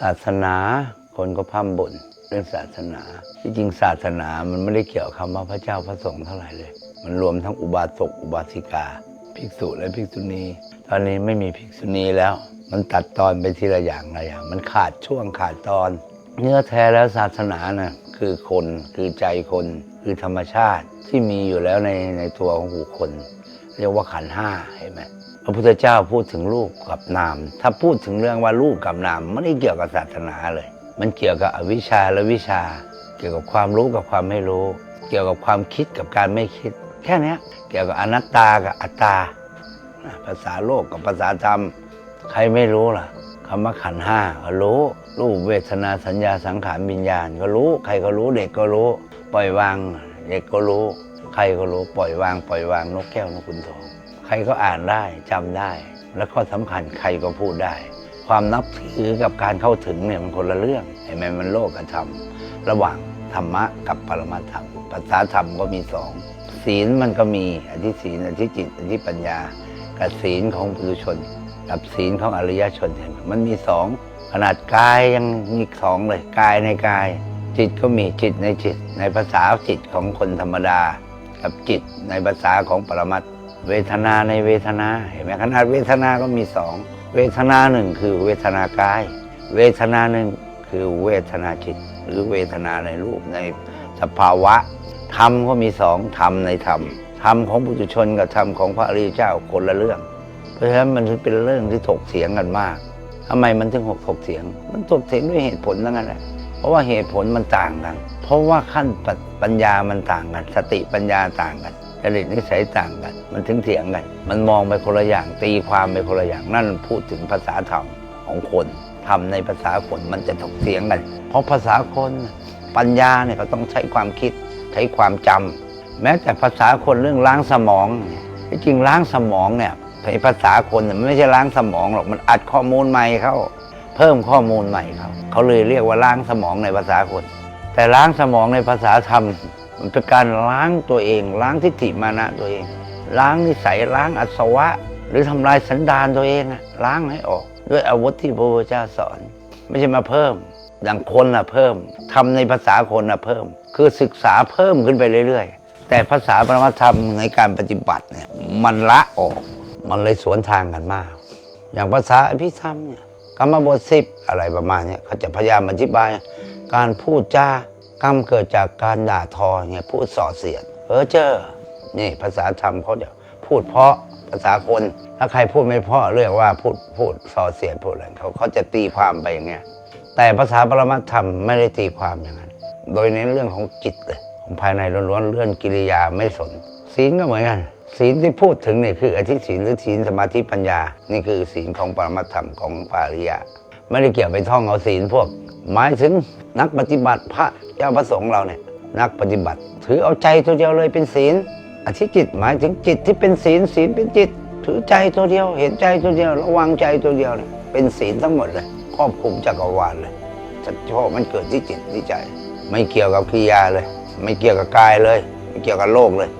ศาสนา คนก็พร่ำบ่นเรื่องศาสนา ที่จริงศาสนามันไม่ได้เกี่ยวกับคำว่าพระเจ้าพระสงฆ์เท่าไหร่เลย มันรวมทั้งอุบาสกอุบาสิกา ภิกษุและภิกษุณี ตอนนี้ไม่มีภิกษุณีแล้ว มันตัดตอนไปทีละอย่างละอย่าง มันขาดช่วงขาดตอน เนื้อแท้แล้วศาสนานะคือคนคือใจคนคือธรรมชาติที่มีอยู่แล้วในในตัวของบุคคล เรียกว่าขันห้าเห็นไหม พระพุทธเจ้าพูดถึงรูปกับนาม ถ้าพูดถึงเรื่องว่ารูปกับนามไม่ได้เกี่ยวกับศาสนาเลย มันเกี่ยวกับอวิชชาและวิชา เกี่ยวกับความรู้กับความไม่รู้ เกี่ยวกับความคิดกับการไม่คิด แค่นี้เกี่ยวกับอนัตตากับอัตตา ภาษาโลกกับภาษาธรรม ใครไม่รู้ล่ะคำว่าขันห้าก็รู้รูปเวทนาสัญญาสังขารวิญญาณ ก็รู้ ใครก็รู้เด็กก็รู้ ปล่อยวางเด็กก็รู้ ใครก็รู้ปล่อยวาง ปล่อยวางนกแก้วนกขุนทอง ใครก็อ่านได้จำได้ แล้วก็สำคัญใครก็พูดได้ ความนับถือกับการเข้าถึงเนี่ยมันคนละเรื่องเห็นไหมมันโลกกับธรรมระหว่างธรรมะกับปรมัตถธรรมภาษาธรรมก็มีสองศีลมันก็มีอธิศีลอธิจิตอธิปัญญากับศีลของปุถุชน กับศีลของอริยชนเห็นไหมมันมีสองขนาดกายยังมีสองเลยกายในกาย จิตก็มีจิตในจิต ในภาษาจิตของคนธรรมดา กับจิตในภาษาของปรมัตถ เวทนาในเวทนาเห็นไหมขนาดเวทนาก็มีสองเวทนาหนึ่งคือเวทนากาย เวทนาหนึ่งคือเวทนาจิต หรือเวทนาในรูปในสภาวะธรรมก็มีสองธรรมในธรรมธรรมของปุถุชนกับธรรมของพระอริยเจ้าคนละเรื่อง เพราะฉะนั้นมันถึงเป็นเรื่องที่ถกเถียงกันมากทำไมมันถึงหกถกเถียง มันถกเถียงด้วยเหตุผลทั้งนั้นแหละเพราะว่าเหตุผลมันต่างกัน เพราะว่าขั้นปัญญามันต่างกัน สติปัญญาต่างกัน ริตนิสัยต่างกัน มันถึงเถียงกัน มันมองไปคนละอย่างตีความไปคนละอย่างนั่นพูดถึงภาษาธรรมของคนทำในภาษาคนมันจะถกเถียงกัน เพราะภาษาคนปัญญาเนี่ยเขาต้องใช้ความคิดใช้ความจำแม้แต่ภาษาคนเรื่องล้างสมองเนี่ยที่จริงล้างสมองเนี่ยในภาษาคนมันไม่ใช่ล้างสมองหรอกมันอัดข้อมูลใหม่เข้า เพิ่มข้อมูลใหม่เขาเขาเลยเรียกว่าล้างสมองในภาษาคน แต่ล้างสมองในภาษาธรรม มันเป็นการล้างตัวเอง ล้างทิฏฐิมานะตัวเอง ล้างนิสัยล้างอสวะ หรือทำลายสันดานตัวเองอะล้างให้ออก ด้วยอาวุธที่พระพุทธเจ้าสอน ไม่ใช่มาเพิ่มอย่างคนอะเพิ่มทำในภาษาคนอะเพิ่ม คือศึกษาเพิ่มขึ้นไปเรื่อย ๆ แต่ภาษาปรมัตธรรมในการปฏิบัติเนี่ยมันละออก มันเลยสวนทางกันมาก อย่างภาษาอภิธรรมเนี่ยกรรมบทสิบอะไรประมาณเนี้ยเขาจะพยายามอธิบาย การพูดจา กรรมเกิดจากการด่าทอเนี่ยพูดส่อเสียดเออเจอนี่ภาษาธรรมเขาจะพูดเพราะภาษาคนถ้าใครพูดไม่เพราะเรียกว่าพูดพูดส่อเสียดพูดอะไรเขาเขาจะตีความไปอย่างเงี้ยแต่ภาษาปรมัตธรรมไม่ได้ตีความอย่างนั้น โดยเน้นเรื่องของจิตเลยของภายในล้วนๆเรื่องกิริยาไม่สน ศีลก็เหมือนกันศีลที่พูดถึงนี่คืออธิศีลหรือศีลสมาธิปัญญา นี่คือศีลของปรมัตธรรมของปาริยะ ไม่ได้เกี่ยวไปท่องเอาศีลพวก หมายถึงนักปฏิบัติพระเจ้าพระสงฆ์เราเนี่ยนักปฏิบัติ ถือเอาใจตัวเดียวเลยเป็นศีลอธิจิตหมายถึงจิตที่เป็นศีลศีลเป็นจิต ถือใจตัวเดียว เห็นใจตัวเดียว ระวังใจตัวเดียวเนี่ยเป็นศีลทั้งหมดเลยครอบคลุมจักรวาลเลยเฉพาะมันเกิดที่จิตที่ใจ ไม่เกี่ยวกับกิยาเลย ไม่เกี่ยวกับกายเลย ไม่เกี่ยวกับโลกเลย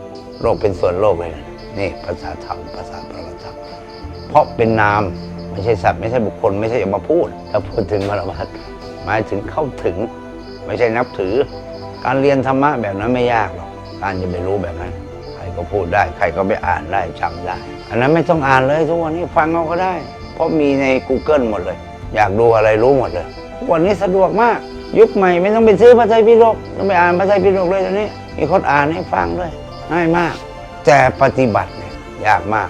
โลกเป็นส่วนโลกเลย นี่ภาษาธรรมภาษาปรมัตถธรรมเพราะเป็นนาม ไม่ใช่สัตว์ไม่ใช่บุคคลไม่ใช่อย่ามาพูด ถ้าพูดถึงปรมัตหมายถึงเข้าถึง ไม่ใช่นับถือ การเรียนธรรมะแบบนั้นไม่ยากหรอกการจะไปรู้แบบนั้น ใครก็พูดได้ ใครก็ไปอ่านได้จำได้ อันนั้นไม่ต้องอ่านเลยทุกวันนี้ฟังเอาก็ได้ เพราะมีใน Google หมดเลย อยากดูอะไรรู้หมดเลยทุกวันนี้สะดวกมาก ยุคใหม่ไม่ต้องไปซื้อพระไตรปิฎกต้องไปอ่านพระไตรปิฎกเลยตอนนี้มีคนอ่านให้ฟังด้วยง่ายมาก แต่ปฏิบัติเนี่ยยากมาก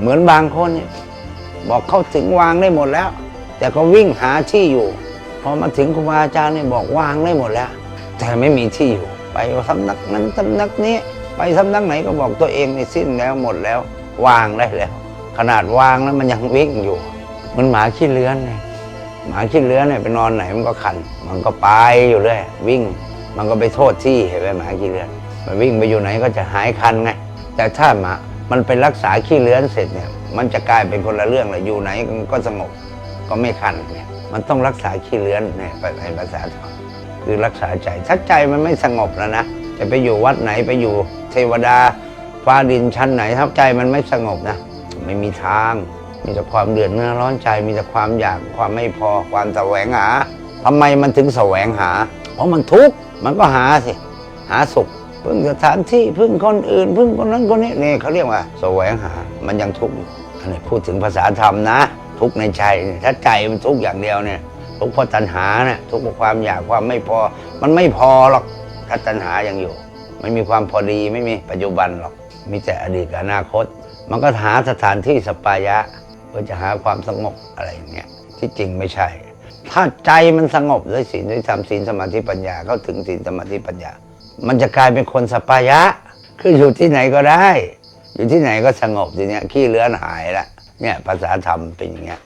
เหมือนบางคนเนี่ย บอกเข้าถึงวางได้หมดแล้ว แต่ก็วิ่งหาที่อยู่ พอมาถึงครูบาอาจารย์เนี่ยบอกวางได้หมดแล้ว แต่ไม่มีที่อยู่ ไปสำนักนั้นสำนักนี้ ไปสำนักไหนก็บอกตัวเองในสิ้นแล้วหมดแล้ว วางได้แล้ว ขนาดวางแล้วมันยังวิ่งอยู่มันหมาขี้เลื้อนไงหมาขี้เลื้อนเนี่ยไปนอนไหนมันก็คัน มันก็ไปอยู่เรื่อยวิ่ง มันก็ไปโทษที่เห็นไหมหมาขี้เลื้อนมันวิ่งไปอยู่ไหนก็จะหายคันไงแต่ถ้าหมามันไปรักษาขี้เลื้อนเสร็จเนี่ย มันจะกลายเป็นคนละเรื่องเลยอยู่ไหนก็สงบก็ไม่คันเนี่ยมันต้องรักษาขี้เลื้อนเนี่ยในภาษาธรรมคือรักษาใจถ้าใจมันไม่สงบแล้วนะจะไปอยู่วัดไหนไปอยู่เทวดาฟ้าดินชั้นไหนถ้าใจมันไม่สงบนะไม่มีทาง มีแต่ความเดือดเนื้อร้อนใจมีแต่ความอยากความไม่พอความแสวงหาทำไมมันถึงแสวงหา เพราะมันทุกข์มันก็หาสิหาสุข พึ่งสถานที่พึ่งคนอื่น พึ่งคนนั้นคนนี้นี่เขาเรียกว่าแสวงหา มันยังทุกข์อยู่อันนี้พูดถึงภาษาธรรมนะ ทุกข์ในใจ ถ้าใจมันทุกข์อย่างเดียวเนี่ยทุกข์เพราะตัณหาเนี่ยทุกข์เพราะความอยากความไม่พอ มันไม่พอหรอกถ้าตัณหายังอยู่ ไม่มีความพอดีไม่มีปัจจุบันหรอกมีแต่อดีตกับอนาคต มันก็หาสถานที่สปายะเพื่อจะหาความสงบอะไรอย่างเงี้ยที่จริงไม่ใช่ถ้าใจมันสงบด้วยศีลด้วยธรรมศีลสมาธิปัญญาเข้าถึงศีลสมาธิปัญญา มันจะกลายเป็นคนสปายะ คืออยู่ที่ไหนก็ได้ อยู่ที่ไหนก็สงบทีเนี้ยขี้เลื้อนหายละเนี่ยภาษาธรรมเป็นอย่างเงี้ย